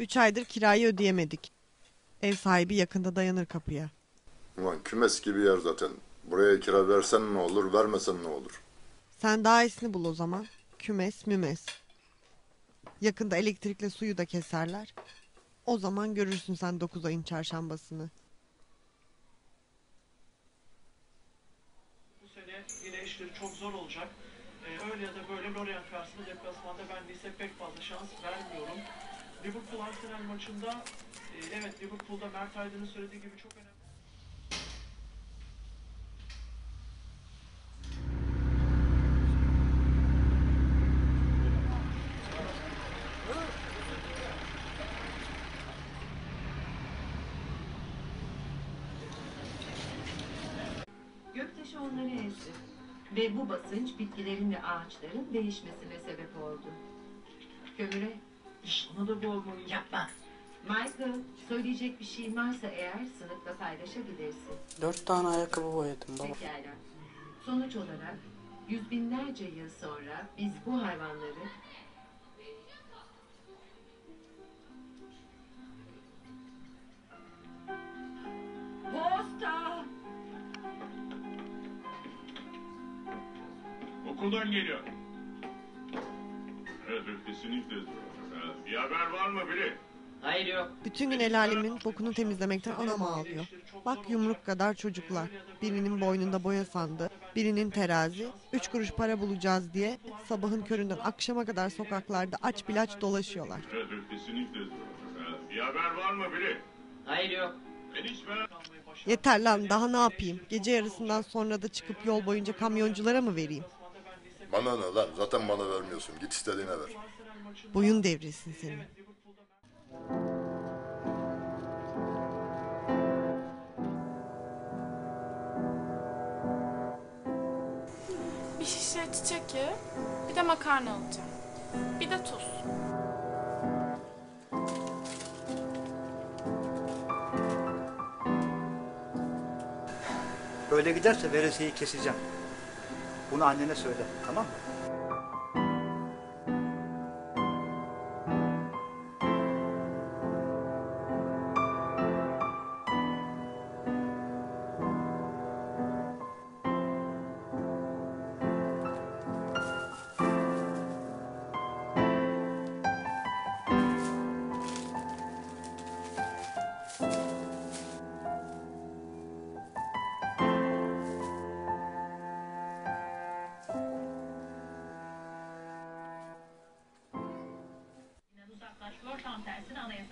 Üç aydır kirayı ödeyemedik. Ev sahibi yakında dayanır kapıya. Ulan kümes gibi yer zaten. Buraya kira versen ne olur, vermesen ne olur? Sen daha iyisini bul o zaman. Kümes mümes. Yakında elektrikle suyu da keserler. O zaman görürsün sen 9 ayın çarşambasını. Bu sene yine işleri çok zor olacak. Ee, öyle ya da böyle Lorient karşısında deplasmanda ben Nice pek fazla şans vermiyorum. Liverpool Arsenal maçında e, evet Liverpool'da Mert Aydın'ın söylediği gibi çok önemli. Göktaşı onları ezdi. Ve bu basınç bitkilerin ve ağaçların değişmesine sebep oldu. Kömüre Sana da olmalı. yapma. Michael, söyleyecek bir şeyin varsa eğer sınıfla paylaşabilirsin. Dört tane ayakkabı boyadım baba. Pekala. Sonuç olarak yüz binlerce yıl sonra biz bu hayvanları Posta! Okuldan geliyor. Evet, kesinlikle. Bir haber var mı biri? Hayır yok. Bütün gün el alemin bokunu temizlemekten anam ağlıyor. Bak yumruk kadar çocuklar. Birinin boynunda boya sandı, birinin terazi. Üç kuruş para bulacağız diye sabahın köründen akşama kadar sokaklarda aç bilaç dolaşıyorlar. Evet, kesinlikle. Ee, Bir haber var mı biri? Hayır yok. Ben hiç merak kalmayı başardı. Yeter lan daha ne yapayım? Gece yarısından sonra da çıkıp yol boyunca kamyonculara mı vereyim? Bana ne lan? Zaten bana vermiyorsun. Git istediğine ver. Boyun devrilsin senin. Bir şişe çiçek yağı, bir de makarna alacağım. Bir de tuz. Böyle giderse veresiyeyi keseceğim. Bunu annene söyle, tamam mı?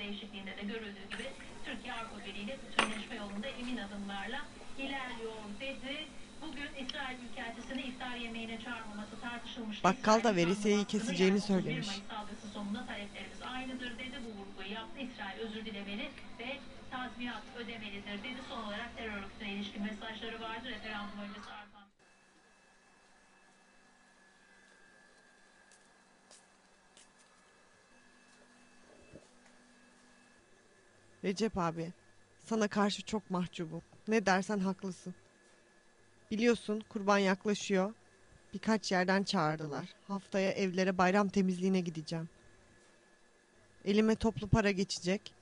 Değişikliğinde de görüldüğü gibi Türkiye Avrupa Birliği ile bütünleşme yolunda emin adımlarla ilerliyor dedi. Bugün İsrail Büyükelçisi'ni iftar yemeğine çağırmaması tartışılmıştı. Bakkal da veresiyeyi keseceğini yani 31 söylemiş. Mayıs sonunda taleplerimiz aynıdır dedi. Bu vurguyu yaptı. İsrail özür dilemeli ve tazminat ödemelidir dedi. Son olarak terör örgütüne ilişkin mesajları vardı. Referandum öncesi Recep abi, sana karşı çok mahcubum. Ne dersen haklısın. Biliyorsun kurban yaklaşıyor. Birkaç yerden çağırdılar. Haftaya evlere bayram temizliğine gideceğim. Elime toplu para geçecek.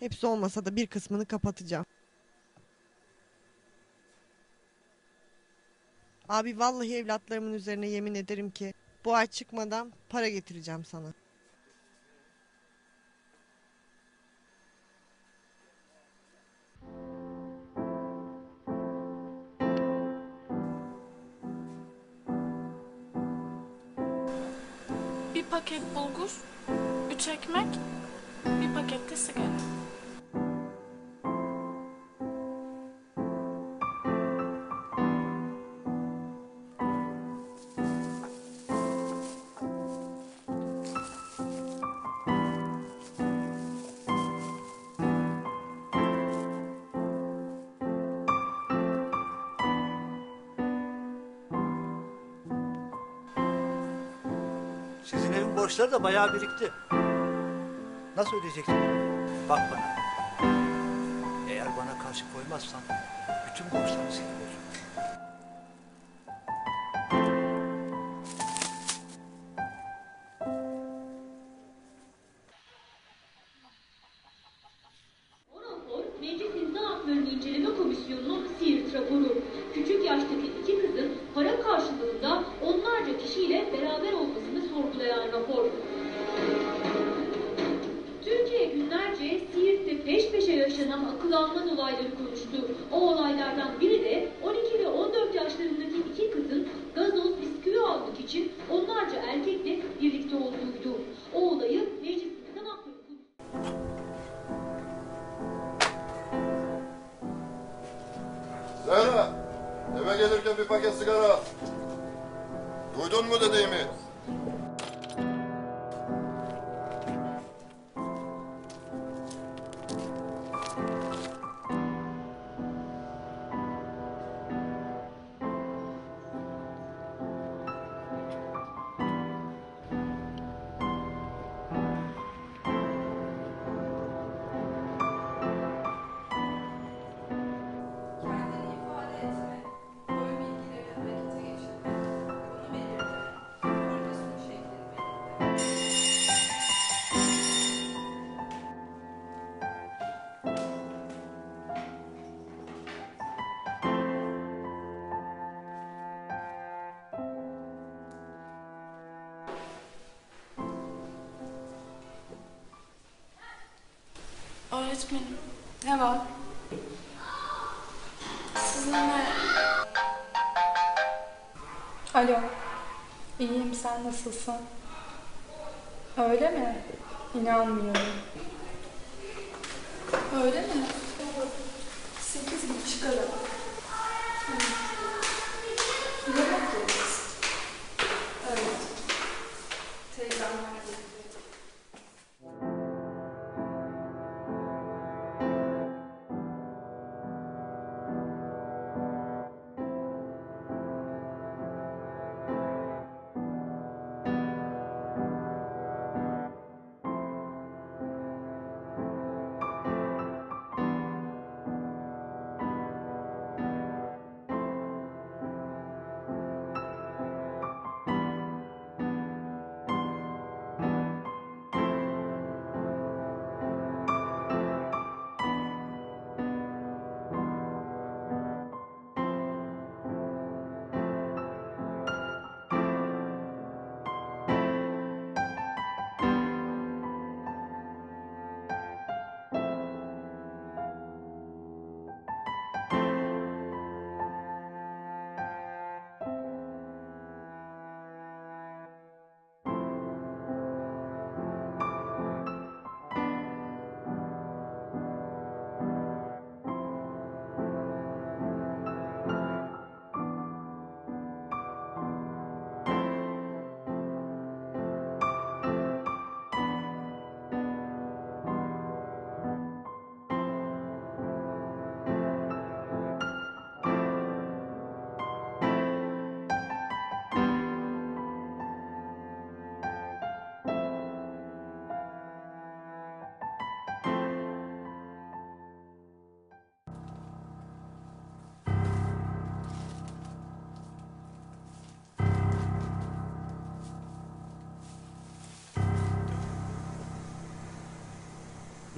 Hepsi olmasa da bir kısmını kapatacağım. Abi vallahi evlatlarımın üzerine yemin ederim ki bu ay çıkmadan para getireceğim sana. Paket bulgur, üç ekmek, bir paket de sigara. Evin borçları da bayağı birikti. Nasıl ödeyeceksin? Bak bana. Eğer bana karşı koymazsan bütün borçlarını siliyorum. Rapor. Türkiye günlerce Siirt'te peş peşe yaşanan akıl almaz olayları konuştu. O olaylardan biri de 12 ve 14 yaşlarındaki iki kızın gazoz bisküvi almak için onlarca erkekle birlikte olduğuydu. O olayı Meclis İnsan Hakları Komisyonu Zehra, eve gelirken bir paket sigara al. Duydun mu dediğimi? Öğretmenim. Ne var? Sizinle... Alo. İyiyim sen nasılsın? Öyle mi? İnanmıyorum. Öyle mi? Sekiz gibi çıkarım.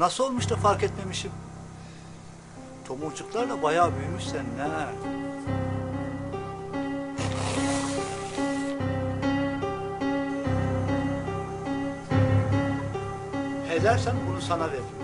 Nasıl olmuş da fark etmemişim. Tomurcuklar da bayağı büyümüş senin ha. Edersen bunu sana veririm.